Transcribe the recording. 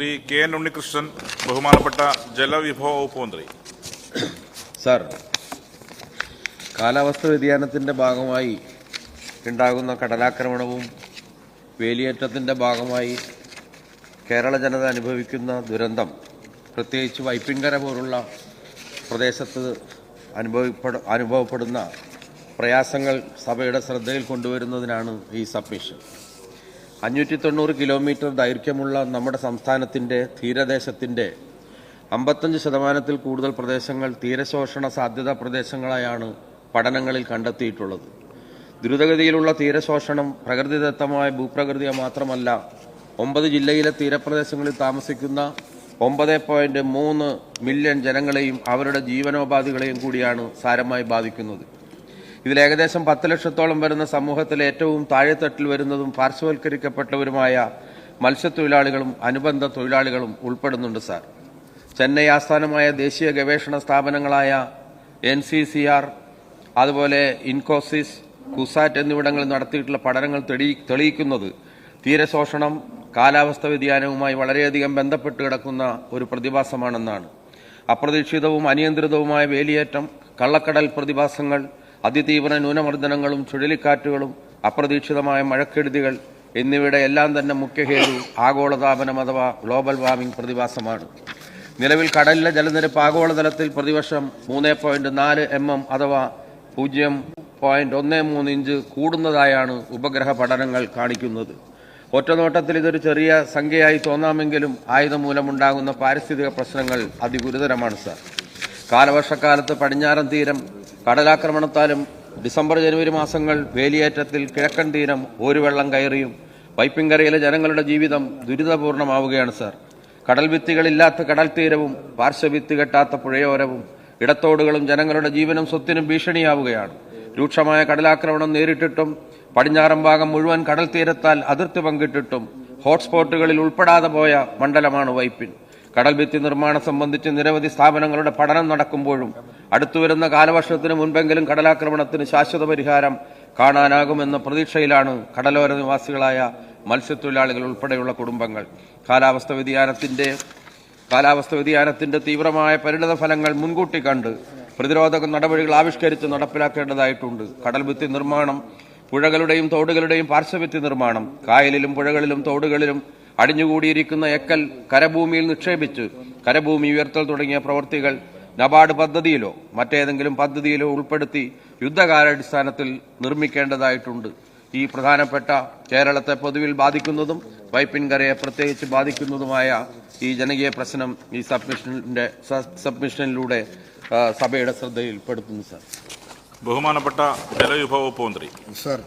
Shri K N Unnikrishnan ബഹുമാനപ്പെട്ട ജലവിഭവ വകുപ്പ് മന്ത്രി. സാർ കാലാവസ്ഥ വ്യതിയാനത്തിന്റെ ഭാഗമായി ഉണ്ടാകുന്ന കടലാക്രമണവും വേലിയേറ്റത്തിന്റെ ഭാഗമായി കേരള ജനത അനുഭവിക്കുന്ന ദുരന്തം പ്രത്യേകിച്ച് വൈപ്പിൻകര പോലുള്ള പ്രദേശത്ത് അനുഭവപ്പെട അനുഭവപ്പെടുന്ന പ്രയാസങ്ങൾ സഭയുടെ ശ്രദ്ധയിൽ കൊണ്ടുവരുന്നതിനാണ് ഈ സബ്മിഷൻ. അഞ്ഞൂറ്റി തൊണ്ണൂറ് കിലോമീറ്റർ ദൈർഘ്യമുള്ള നമ്മുടെ സംസ്ഥാനത്തിന്റെ തീരദേശത്തിന്റെ അമ്പത്തഞ്ച് ശതമാനത്തിൽ കൂടുതൽ പ്രദേശങ്ങൾ തീരശോഷണ സാധ്യതാ പ്രദേശങ്ങളായാണ് പഠനങ്ങളിൽ കണ്ടെത്തിയിട്ടുള്ളത്. ദ്രുതഗതിയിലുള്ള തീരശോഷണം പ്രകൃതിദത്തമായ ഭൂപ്രകൃതിയെ മാത്രമല്ല ഒമ്പത് ജില്ലയിലെ തീരപ്രദേശങ്ങളിൽ താമസിക്കുന്ന ഒമ്പത് പോയിന്റ് മൂന്ന് മില്യൺ ജനങ്ങളെയും അവരുടെ ജീവനോപാധികളെയും കൂടിയാണ് സാരമായി ബാധിക്കുന്നത്. ഇതിൽ ഏകദേശം പത്ത് ലക്ഷത്തോളം വരുന്ന സമൂഹത്തിലെ ഏറ്റവും താഴെത്തട്ടിൽ വരുന്നതും പാർശ്വവൽക്കരിക്കപ്പെട്ടവരുമായ മത്സ്യത്തൊഴിലാളികളും അനുബന്ധ തൊഴിലാളികളും ഉൾപ്പെടുന്നുണ്ട് സാർ. ചെന്നൈ ആസ്ഥാനമായ ദേശീയ ഗവേഷണ സ്ഥാപനങ്ങളായ എൻ സി സി ആർ അതുപോലെ ഇൻകോസിസ് കുസാറ്റ് എന്നിവിടങ്ങളിൽ നടത്തിയിട്ടുള്ള പഠനങ്ങൾ തെളി- തെളിയിക്കുന്നത് തീരശോഷണം കാലാവസ്ഥ വ്യതിയാനവുമായി വളരെയധികം ബന്ധപ്പെട്ട് കിടക്കുന്ന ഒരു പ്രതിഭാസമാണെന്നാണ്. അപ്രതീക്ഷിതവും അനിയന്ത്രിതവുമായ വേലിയേറ്റം കള്ളക്കടൽ പ്രതിഭാസങ്ങൾ അതിതീവ്ര ന്യൂനമർദ്ദനങ്ങളും ചുഴലിക്കാറ്റുകളും അപ്രതീക്ഷിതമായ മഴക്കെടുതികൾ എന്നിവയുടെ എല്ലാം തന്നെ മുഖ്യഹേതു ആഗോളതാപനം അഥവാ ഗ്ലോബൽ വാർമിംഗ് പ്രതിഭാസമാണ്. നിലവിൽ കടലിലെ ജലനിരപ്പ് ആഗോളതലത്തിൽ പ്രതിവർഷം മൂന്ന് പോയിന്റ് നാല് എം എം അഥവാ പൂജ്യം പോയിന്റ് ഒന്ന് മൂന്ന് ഇഞ്ച് കൂടുന്നതായാണ് ഉപഗ്രഹ പഠനങ്ങൾ കാണിക്കുന്നത്. ഒറ്റനോട്ടത്തിൽ ഇതൊരു ചെറിയ സംഖ്യയായി തോന്നാമെങ്കിലും ആയുധം മൂലമുണ്ടാകുന്ന പാരിസ്ഥിതിക പ്രശ്നങ്ങൾ അതിഗുരുതരമാണ് സാർ. കാലവർഷക്കാലത്ത് പടിഞ്ഞാറൻ തീരം കടലാക്രമണത്താലും ഡിസംബർ ജനുവരി മാസങ്ങൾ വേലിയേറ്റത്തിൽ കിഴക്കൻ തീരം ഒരു വെള്ളം കയറിയും വൈപ്പിൻകരയിലെ ജനങ്ങളുടെ ജീവിതം ദുരിതപൂർണമാവുകയാണ് സർ. കടൽ ഭിത്തികളില്ലാത്ത കടൽ തീരവും പാർശ്വഭിത്തി കെട്ടാത്ത പുഴയോരവും ഇടത്തോടുകളും ജനങ്ങളുടെ ജീവനും സ്വത്തിനും ഭീഷണിയാവുകയാണ്. രൂക്ഷമായ കടലാക്രമണം നേരിട്ടിട്ടും പടിഞ്ഞാറൻ ഭാഗം മുഴുവൻ കടൽ തീരത്താൽ അതിർത്തി പങ്കിട്ടിട്ടും ഹോട്ട്സ്പോട്ടുകളിൽ ഉൾപ്പെടാതെ പോയ മണ്ഡലമാണ് വൈപ്പിൻ. കടൽ ഭിത്തി നിർമ്മാണം സംബന്ധിച്ച് നിരവധി സ്ഥാപനങ്ങളുടെ പഠനം നടക്കുമ്പോഴും അടുത്തുവരുന്ന കാലവർഷത്തിന് മുൻപെങ്കിലും കടലാക്രമണത്തിന് ശാശ്വത പരിഹാരം കാണാനാകുമെന്ന പ്രതീക്ഷയിലാണ് കടലോര നിവാസികളായ മത്സ്യത്തൊഴിലാളികൾ ഉൾപ്പെടെയുള്ള കുടുംബങ്ങൾ. കാലാവസ്ഥ വ്യതിയാനത്തിന്റെ കാലാവസ്ഥ വ്യതിയാനത്തിന്റെ തീവ്രമായ പരിണിത ഫലങ്ങൾ മുൻകൂട്ടി കണ്ട് പ്രതിരോധ നടപടികൾ ആവിഷ്കരിച്ച് നടപ്പിലാക്കേണ്ടതായിട്ടുണ്ട്. കടൽഭിത്തി നിർമ്മാണം പുഴകളുടെയും തോടുകളുടെയും പാർശ്വഭിത്തി നിർമ്മാണം കായലിലും പുഴകളിലും തോടുകളിലും അടിഞ്ഞുകൂടിയിരിക്കുന്ന എക്കൽ കരഭൂമിയിൽ നിക്ഷേപിച്ച് കരഭൂമി ഉയർത്തൽ തുടങ്ങിയ പ്രവൃത്തികൾ നബാർഡ് പദ്ധതിയിലോ മറ്റേതെങ്കിലും പദ്ധതിയിലോ ഉൾപ്പെടുത്തി യുദ്ധകാലാടിസ്ഥാനത്തിൽ നിർമ്മിക്കേണ്ടതായിട്ടുണ്ട്. ഈ പ്രധാനപ്പെട്ട കേരളത്തെ പൊതുവിൽ ബാധിക്കുന്നതും വൈപ്പിൻകരയെ പ്രത്യേകിച്ച് ബാധിക്കുന്നതുമായ ഈ ജനകീയ പ്രശ്നം ഈ സബ്മിഷന്റെ സബ്മിഷനിലൂടെ സഭയുടെ ശ്രദ്ധയിൽപ്പെടുത്തുന്നു സർ. ബഹുമാനപ്പെട്ട ജലവിഭവ വകുപ്പ് മന്ത്രി സർ